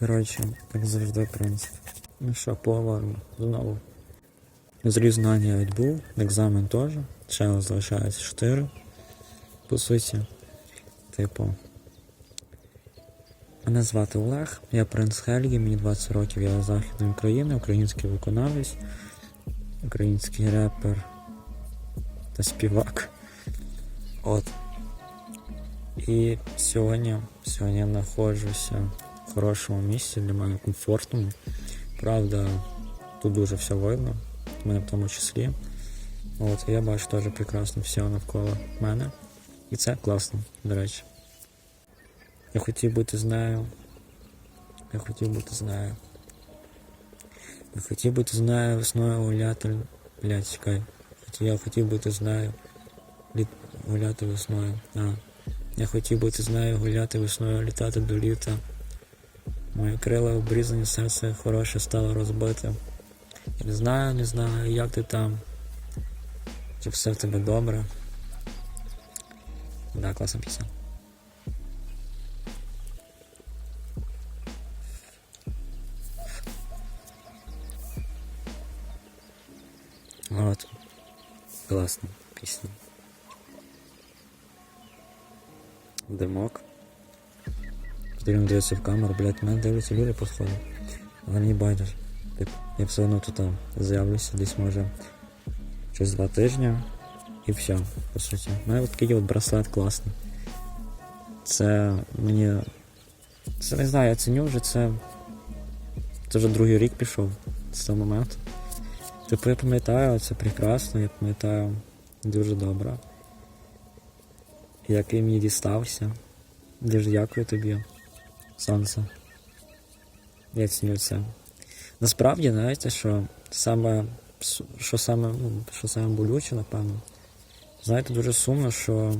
Коротше, як завжди, принцип. Ну що, поговоримо знову. Зріз знання відбув, екзамен теж. Ще залишається 4. По суті. Типу. Мене звати Олег, я принц Хельгі, мені 20 років, я з Західної України, український виконавець, український репер та співак. От. І сьогодні, сьогодні я знаходжуся хорошому місці, для мене комфортному. Правда, тут дуже все видно, мене в тому числі. От, я бачу теж прекрасно все навколо мене. І це класно, до речі. Я хотів бути з нею. Я хотів бути з нею. Я хотів бути з нею весною гуляти. Блядь, чекай. Я хотів бути з нею. Літ... Гуляти весною. А. Я хотів бути з нею гуляти весною, літати до літа. Мої крила обрізані, серце хороше стало розбите. Не знаю, не знаю, як ти там. Чи все в тебе добре. Да, класна пісня. От. Класна пісня. Димок. Потрібно дивитися в камеру, блядь, мене дивляться люди по сходу. Але мені байдуже. Я все одно тут а, з'явлюся десь може через два тижні. І все, по суті. У мене от такий от браслет класний. Це мені. Це не знаю, я ціню вже це. Це вже другий рік пішов з того моменту. Типу я пам'ятаю, це прекрасно, я пам'ятаю дуже добре. Як він мені дістався. Дуже дякую тобі, сонце. Я ціню це. Насправді, знаєте, що саме, що саме, ну, що саме болюче, напевно. Знаєте, дуже сумно, що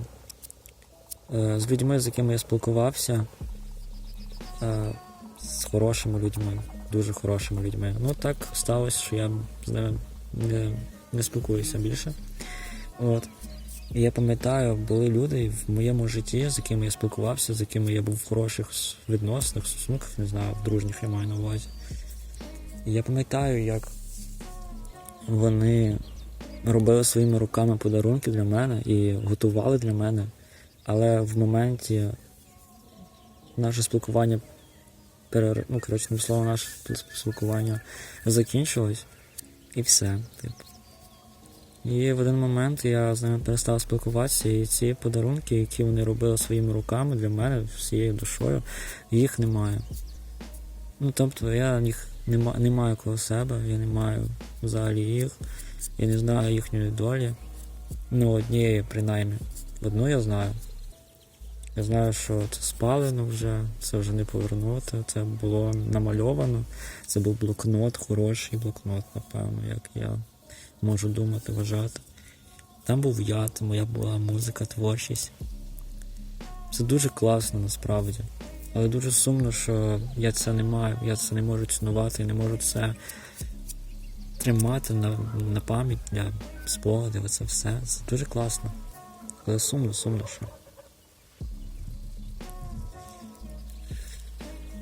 е, з людьми, з якими я спілкувався, е, з хорошими людьми, дуже хорошими людьми. Ну так сталося, що я з ними не, не спілкуюся більше. От. І я пам'ятаю, були люди в моєму житті, з якими я спілкувався, з якими я був в хороших відносинах, стосунках, не знаю, в дружніх я маю на увазі. І я пам'ятаю, як вони робили своїми руками подарунки для мене і готували для мене. Але в моменті наше спілкування перер... ну, коротше, слово, наше спілкування закінчилось, і все. Типу. І в один момент я з ними перестав спілкуватися, і ці подарунки, які вони робили своїми руками для мене, всією душою, їх немає. Ну, тобто я їх не, не маю коло себе, я не маю взагалі їх, я не знаю їхньої долі. Ну, однієї, принаймні. Одну я знаю. Я знаю, що це спалено вже, це вже не повернути, це було намальовано, це був блокнот, хороший блокнот, напевно, як я можу думати, вважати. Там був я, моя була музика, творчість. Це дуже класно насправді. Але дуже сумно, що я це не маю, я це не можу цінувати, не можу це тримати на, на пам'ять для спогадів, це все. Це дуже класно. Але сумно, сумно, що.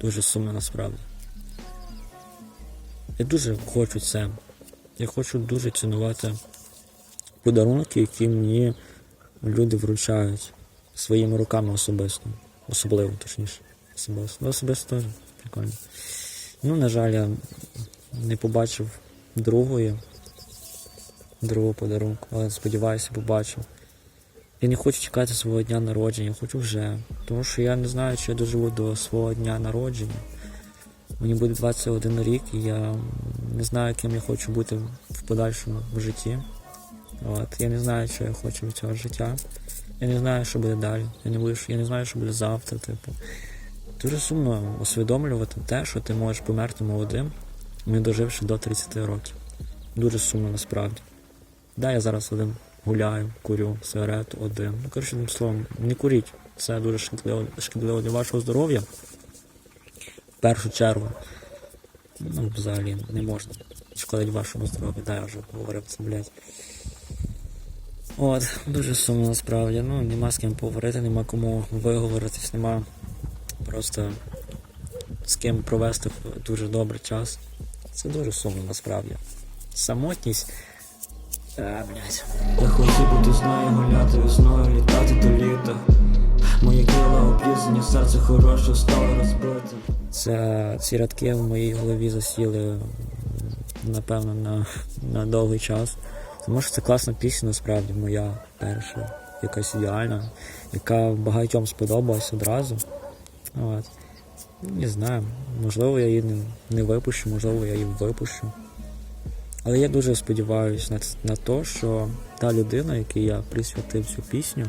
Дуже сумно насправді. Я дуже хочу це. Я хочу дуже цінувати подарунки, які мені люди вручають своїми руками особисто. Особливо, точніше. Особисто. Ну, особисто теж прикольно. Ну, на жаль, я не побачив другої, другого подарунку, але сподіваюся, побачив. Я не хочу чекати свого дня народження, я хочу вже. Тому що я не знаю, чи я доживу до свого дня народження. Мені буде 21 рік, і я не знаю, ким я хочу бути в подальшому в житті. От. Я не знаю, що я хочу від цього життя. Я не знаю, що буде далі. Я не, буду, я не знаю, що буде завтра. Типу. Дуже сумно усвідомлювати те, що ти можеш померти молодим, не доживши до 30 років. Дуже сумно насправді. Да, я зараз один гуляю, курю сигарету один. Ну, коротше, одним словом, не куріть. Це дуже шкідливо, шкідливо для вашого здоров'я. В першу чергу. Ну, взагалі, не можна шкодить вашому здоров'ю. Да, я вже говорив це, блядь. От, дуже сумно насправді. Ну, нема з ким поговорити, нема кому виговоритись, нема просто з ким провести дуже добрий час. Це дуже сумно насправді. Самотність. А, блядь. Я хотів бути з нею, гуляти весною, літати до літа. Мої крила обрізані, серце хороше стало розбитим. Це ці рядки в моїй голові засіли, напевно, на, на довгий час. Тому що це класна пісня, насправді, моя перша, якась ідеальна, яка багатьом сподобалась одразу. От. Не знаю, можливо, я її не випущу, можливо, я її випущу. Але я дуже сподіваюся на, на те, що та людина, якій я присвятив цю пісню,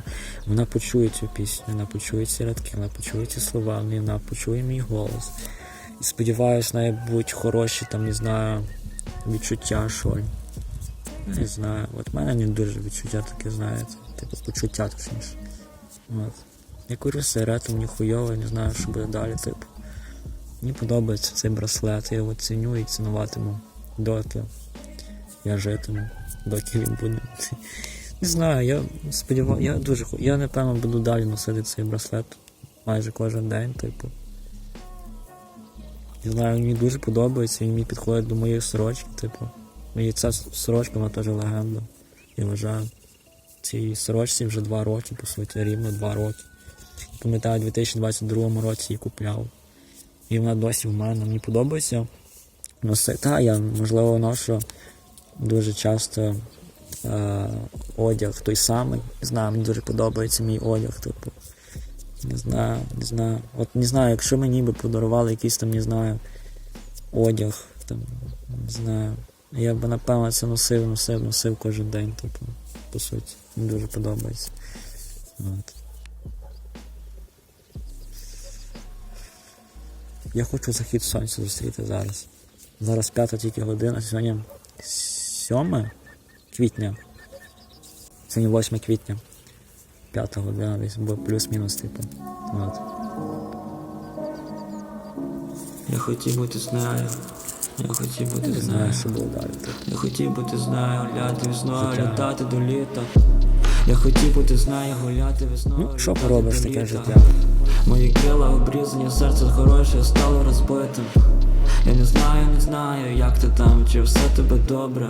вона почує цю пісню, вона почує ці рядки, вона почує ці слова, вона почує мій голос. І сподіваюся, неї будуть хороші, там, не знаю, відчуття, що. Не знаю. От в мене не дуже відчуття таке, знаєте, типу почуття точніше. От. Я курю сигарету, мені хуйово, не знаю, що буде далі, типу. Мені подобається цей браслет, я його ціню і цінуватиму доки я житиму, доки він буде. Не знаю, я сподіваюся, я дуже я напевно буду далі носити цей браслет майже кожен день, типу. Не знаю, він мені дуже подобається, він мені підходить до моєї сорочки, типу. І ця сорочка вона теж легенда. Я вважаю. Цій сорочці вже два роки, по суті, рівно два роки. Пам'ятаю, у 2022 році її купляв. І вона досі в мене. Мені подобається носити. Та, я, можливо, ношу дуже часто е, одяг той самий. Не знаю, мені дуже подобається мій одяг, типу. Не знаю, не знаю. От не знаю, якщо мені би подарували якийсь там, не знаю, одяг, там, не знаю. Я б напевно це носив, носив, носив кожен день, типу, по суті. Мені дуже подобається. От. Я хочу захід сонця зустріти зараз. Зараз п'ята тільки година, сьогодні 7 квітня. Сьогодні 8 квітня. П'ята година десь, бо плюс-мінус, типу. От. Я хотів бути з нею. Я хотів бути з знаю, нею. Я хотів бути з нею, гуляти весною, літати до літа. Я хотів бути з нею, гуляти весною. Ну, що поробиш таке життя? Мої крила обрізані, серце хороше стало розбитим. Я не знаю, не знаю, як ти там, чи все тебе добре.